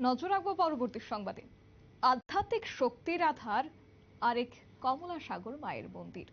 নজর রাখব পরবর্তী সংবাদে। আধ্যাত্মিক শক্তির আধার আরেক কমলা সাগর মায়ের মন্দির।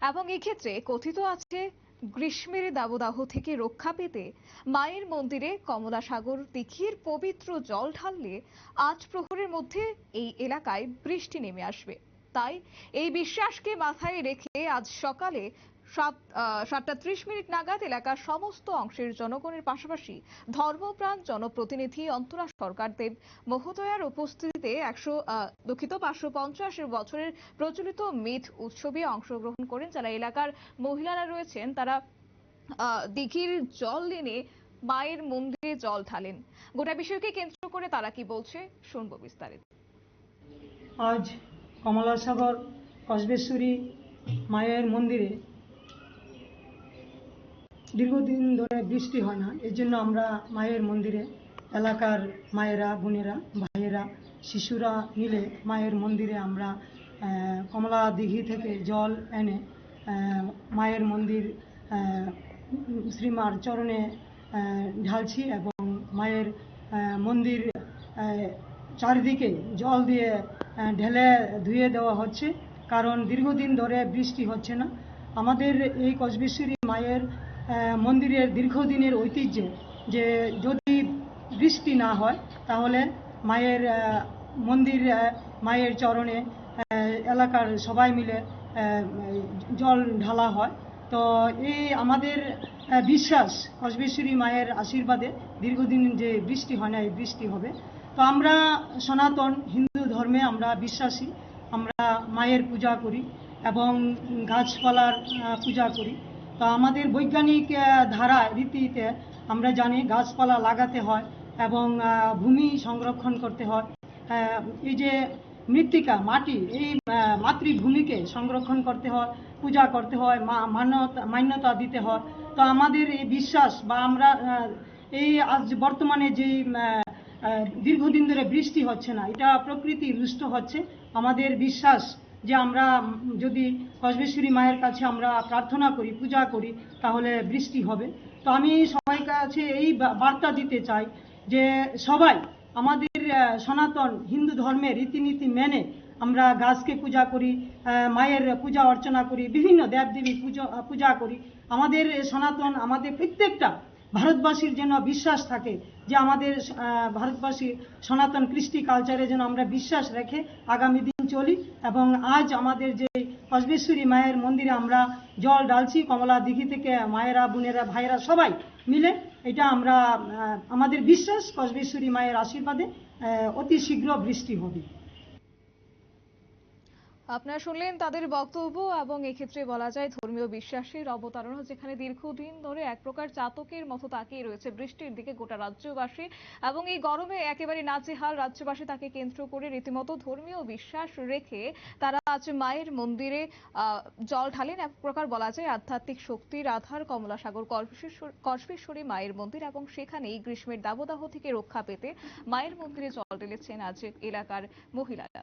এবং এক্ষেত্রে কথিত আছে, গ্রীষ্মের দাবদাহ থেকে রক্ষা পেতে মায়ের মন্দিরে কমলা সাগর তিখির পবিত্র জল ঢাললে আজ প্রহরের মধ্যে এই এলাকায় বৃষ্টি নেমে আসবে। তাই এই বিশ্বাসকে মাথায় রেখে আজ সকালে সাত সাতটা ত্রিশ মিনিট নাগাদ এলাকার সমস্ত অংশের জনগণের পাশাপাশি ধর্মপ্রাণ জনপ্রতিনিধি অন্তরা সরকার দেব মহোদয়ার উপস্থিতিতে একশো দুঃখিত, পাঁচশো পঞ্চাশ বছরের প্রচলিত মিথ উৎসবে অংশগ্রহণ করেন যারা এলাকার মহিলারা রয়েছেন। তারা দিঘির জল এনে মায়ের মন্দিরে জল ঢালেন। গোটা বিষয়কে কেন্দ্র করে তারা কি বলছে শুনব বিস্তারিত। আজ কমলাসাগর, কসবেশ্বরী মায়ের মন্দিরে দীর্ঘদিন ধরে বৃষ্টি হয় না। এর জন্য আমরা মায়ের মন্দিরে, এলাকার মায়েরা, বোনেরা, ভাইয়েরা, শিশুরা মিলে মায়ের মন্দিরে আমরা কমলা দিঘি থেকে জল এনে মায়ের মন্দির শ্রীমার চরণে ঢালছি এবং মায়ের মন্দির চারিদিকে জল দিয়ে ঢেলে ধুয়ে দেওয়া হচ্ছে। কারণ দীর্ঘদিন ধরে বৃষ্টি হচ্ছে না। আমাদের এই কসবেশ্বরী মায়ের মন্দিরের দীর্ঘদিনের ঐতিহ্য যে যদি বৃষ্টি না হয়, তাহলে মায়ের মন্দির মায়ের চরণে এলাকার সবাই মিলে জল ঢালা হয়। তো এই আমাদের বিশ্বাস কসবেশ্বরী মায়ের আশীর্বাদে দীর্ঘদিন যে বৃষ্টি হয় না, এই বৃষ্টি হবে। তো আমরা সনাতন হিন্দু ধর্মে আমরা বিশ্বাসী। আমরা মায়ের পূজা করি এবং গাছপালার পূজা করি। তো আমাদের বৈজ্ঞানিক ধারায় রীতিতে আমরা জানি গাছপালা লাগাতে হয় এবং ভূমি সংরক্ষণ করতে হয়। এই যে মৃত্তিকা মাটি এই মাতৃভূমিকে সংরক্ষণ করতে হয় পূজা করতে হয় মান্যতা মান্যতা দিতে হয়। তো আমাদের এই বিশ্বাস বা আমরা এই আজ বর্তমানে আহ, দীর্ঘদিন ধরে বৃষ্টি হচ্ছে না এটা প্রকৃতি রুষ্ট হচ্ছে আমাদের বিশ্বাস যে আমরা যদি কসবেশ্বরী মায়ের কাছে আমরা প্রার্থনা করি পূজা করি তাহলে বৃষ্টি হবে। তো আমি সবাই কাছে এই বার্তা দিতে চাই যে সবাই আমাদের সনাতন হিন্দু ধর্মের রীতিনীতি মেনে আমরা গাছকে পূজা করি মায়ের পূজা অর্চনা করি বিভিন্ন দেবদেবী পূজা পূজা করি। আমাদের সনাতন আমাদের প্রত্যেকটা ভারতবাসীর যেন বিশ্বাস থাকে যে আমাদের আহ, ভারতবাসী সনাতন কৃষ্টি কালচারে যেন আমরা বিশ্বাস রেখে আগামী চলি এবং আজ আমাদের যে কসবেশ্বরী মায়ের মন্দিরে আমরা জল ডালছি কমলা দিঘি থেকে মায়েরা, বোনেরা, ভাইয়েরা সবাই মিলে, এটা আমরা আমাদের বিশ্বাস কসবেশ্বরী মায়ের আশীর্বাদে অতি শীঘ্র বৃষ্টি হবে। আপনারা শুনলেন তাদের বক্তব্য এবং এক্ষেত্রে বলা যায় ধর্মীয় বিশ্বাসের অবতারণা যেখানে দীর্ঘদিন ধরে এক প্রকার চাতকের মতো তাকিয়ে রয়েছে বৃষ্টির দিকে গোটা রাজ্যবাসী এবং এই গরমে একেবারে নাচেহাল রাজ্যবাসী তাকে কেন্দ্র করে রীতিমতো ধর্মীয় বিশ্বাস রেখে তারা আজ মায়ের মন্দিরে জল ঢালেন। এক প্রকার বলা যায় আধ্যাত্মিক শক্তির আধার কমলাসাগর কল্পেশ্বরী মায়ের মন্দির এবং সেখানেই গ্রীষ্মের দাবদাহ থেকে রক্ষা পেতে মায়ের মন্দিরে জল ঢেলেছেন আজ এলাকার মহিলারা।